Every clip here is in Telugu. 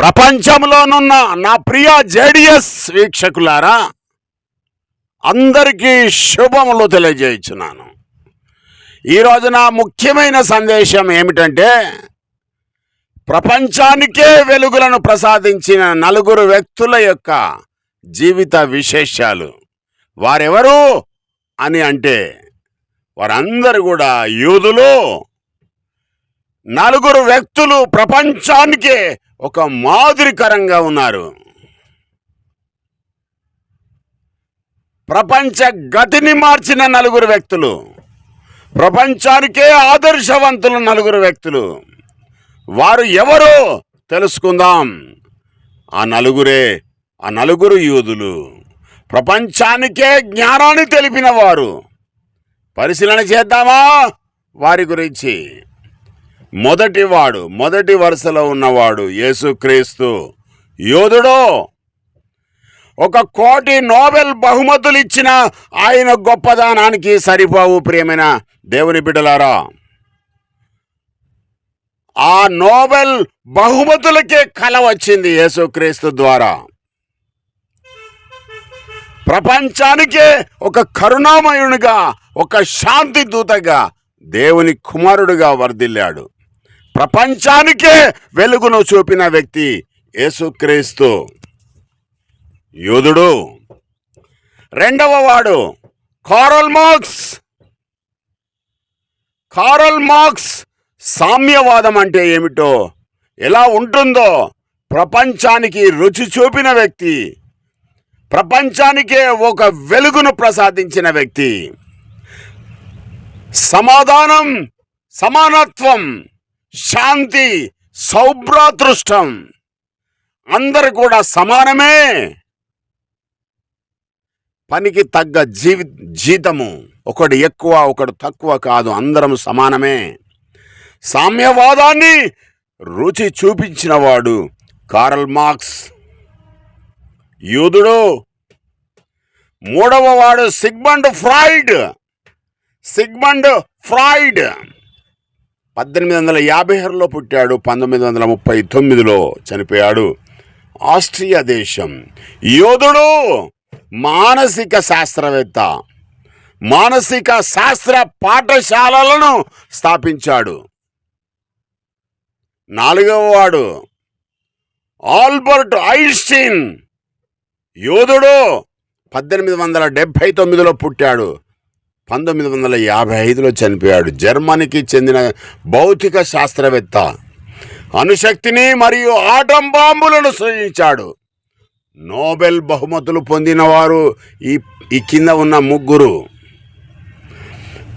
ప్రపంచంలోనున్న నా ప్రియ జేడిఎస్ వీక్షకులారా అందరికీ శుభములు తెలియజేయుచున్నాను. ఈరోజు నా ముఖ్యమైన సందేశం ఏమిటంటే ప్రపంచానికే వెలుగులను ప్రసాదించిన నలుగురు వ్యక్తుల యొక్క జీవిత విశేషాలు. వారెవరు అని అంటే వారందరూ కూడా యూదులు నలుగురు వ్యక్తులు ప్రపంచానికే ఒక మాదిరికరంగా ఉన్నారు. ప్రపంచ గతిని మార్చిన నలుగురు వ్యక్తులు. ప్రపంచానికే ఆదర్శవంతులు నలుగురు వ్యక్తులు. వారు ఎవరు తెలుసుకుందాం. ఆ నలుగురే ఆ నలుగురు యూదులు. ప్రపంచానికే జ్ఞానాన్ని తెలిపిన వారు. పరిశీలన చేద్దామా? వారి గురించి. మొదటివాడు మొదటి వరుసలో ఉన్నవాడు యేసుక్రీస్తు. యోధుడు ఒక కోటి నోబెల్ బహుమతులు ఇచ్చిన ఆయన గొప్పదానానికి సరిపోవు ప్రియమైన దేవుని బిడ్డలారా. ఆ నోబెల్ బహుమతులకే కల వచ్చింది యేసుక్రీస్తు ద్వారా. ప్రపంచానికే ఒక కరుణామయునిగా ఒక శాంతి దూతగా దేవుని కుమారుడుగా వర్ధిల్లాడు. ప్రపంచానికే వెలుగును చూపిన వ్యక్తి యేసుక్రీస్తు. యూదుడు. రెండవ వాడు కారల్ మార్క్స్. కారల్ మార్క్స్ సామ్యవాదం అంటే ఏమిటో ఎలా ఉంటుందో ప్రపంచానికి రుచి చూపిన వ్యక్తి ప్రపంచానికే ఒక వెలుగును ప్రసాదించిన వ్యక్తి. సమాధానం సమానత్వం. శాంతి సౌభ్రాతృష్టం అందరు కూడా సమానమే. పనికి తగ్గ జీవి జీతము. ఒకడు ఎక్కువ ఒకడు తక్కువ కాదు. అందరం సమానమే. సామ్యవాదాన్ని రుచి చూపించినవాడు కారల్ మార్క్స్. యూదుడు. మూడవ వాడు సిగ్మండ్ ఫ్రాయిడ్. Sigmund Freud. పద్దెనిమిది వందల యాభై ఆరులో పుట్టాడు పంతొమ్మిది వందల ముప్పై తొమ్మిదిలో చనిపోయాడు. ఆస్ట్రియా దేశం. యోధుడు మానసిక శాస్త్రవేత్త మానసిక శాస్త్ర పాఠశాలలను స్థాపించాడు. నాలుగవ వాడు ఆల్బర్ట్ ఐన్స్టీన్. యోధుడు పద్దెనిమిది వందల డెబ్భై తొమ్మిదిలో పుట్టాడు. పంతొమ్మిది వందల యాభై ఐదులో చనిపోయాడు. జర్మనీకి చెందిన భౌతిక శాస్త్రవేత్త. అణుశక్తిని మరియు ఆటం బాంబులను సృజించాడు. నోబెల్ బహుమతులు పొందినవారు ఈ ఈ కింద ఉన్న ముగ్గురు.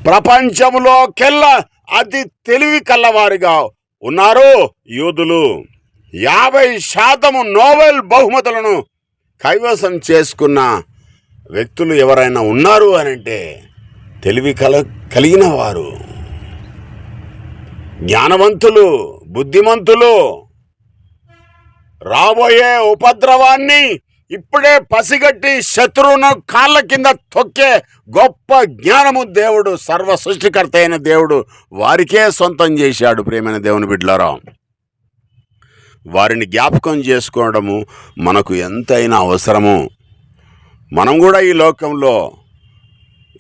ప్రపంచంలోకెల్లా అతి తెలివి కల్లవారిగా ఉన్నారు యూదులు యాభై శాతము నోబెల్ బహుమతులను కైవసం చేసుకున్న వ్యక్తులు ఎవరైనా ఉన్నారు అని అంటే తెలివి కల కలిగిన వారు జ్ఞానవంతులు బుద్ధిమంతులు. రాబోయే ఉపద్రవాన్ని ఇప్పుడే పసిగట్టి శత్రువును కాళ్ళ కింద తొక్కే గొప్ప జ్ఞానము దేవుడు సర్వ సృష్టికర్త అయిన దేవుడు వారికే సొంతం చేశాడు ప్రేమైన దేవుని బిడ్డలారా. వారిని జ్ఞాపకం చేసుకోవడము మనకు ఎంతైనా అవసరము. మనం కూడా ఈ లోకంలో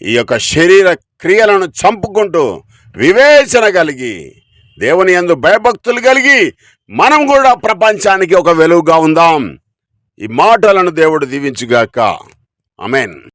ఈ యొక్క శరీర క్రియలను చంపుకుంటూ వివేచన కలిగి దేవుని యందు భయభక్తులు కలిగి మనం కూడా ప్రపంచానికి ఒక వెలుగుగా ఉందాం. ఈ మాటలను దేవుడు దీవించుగాక. అమెన్